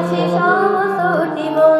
ভালোবাসি সমস্তটি মন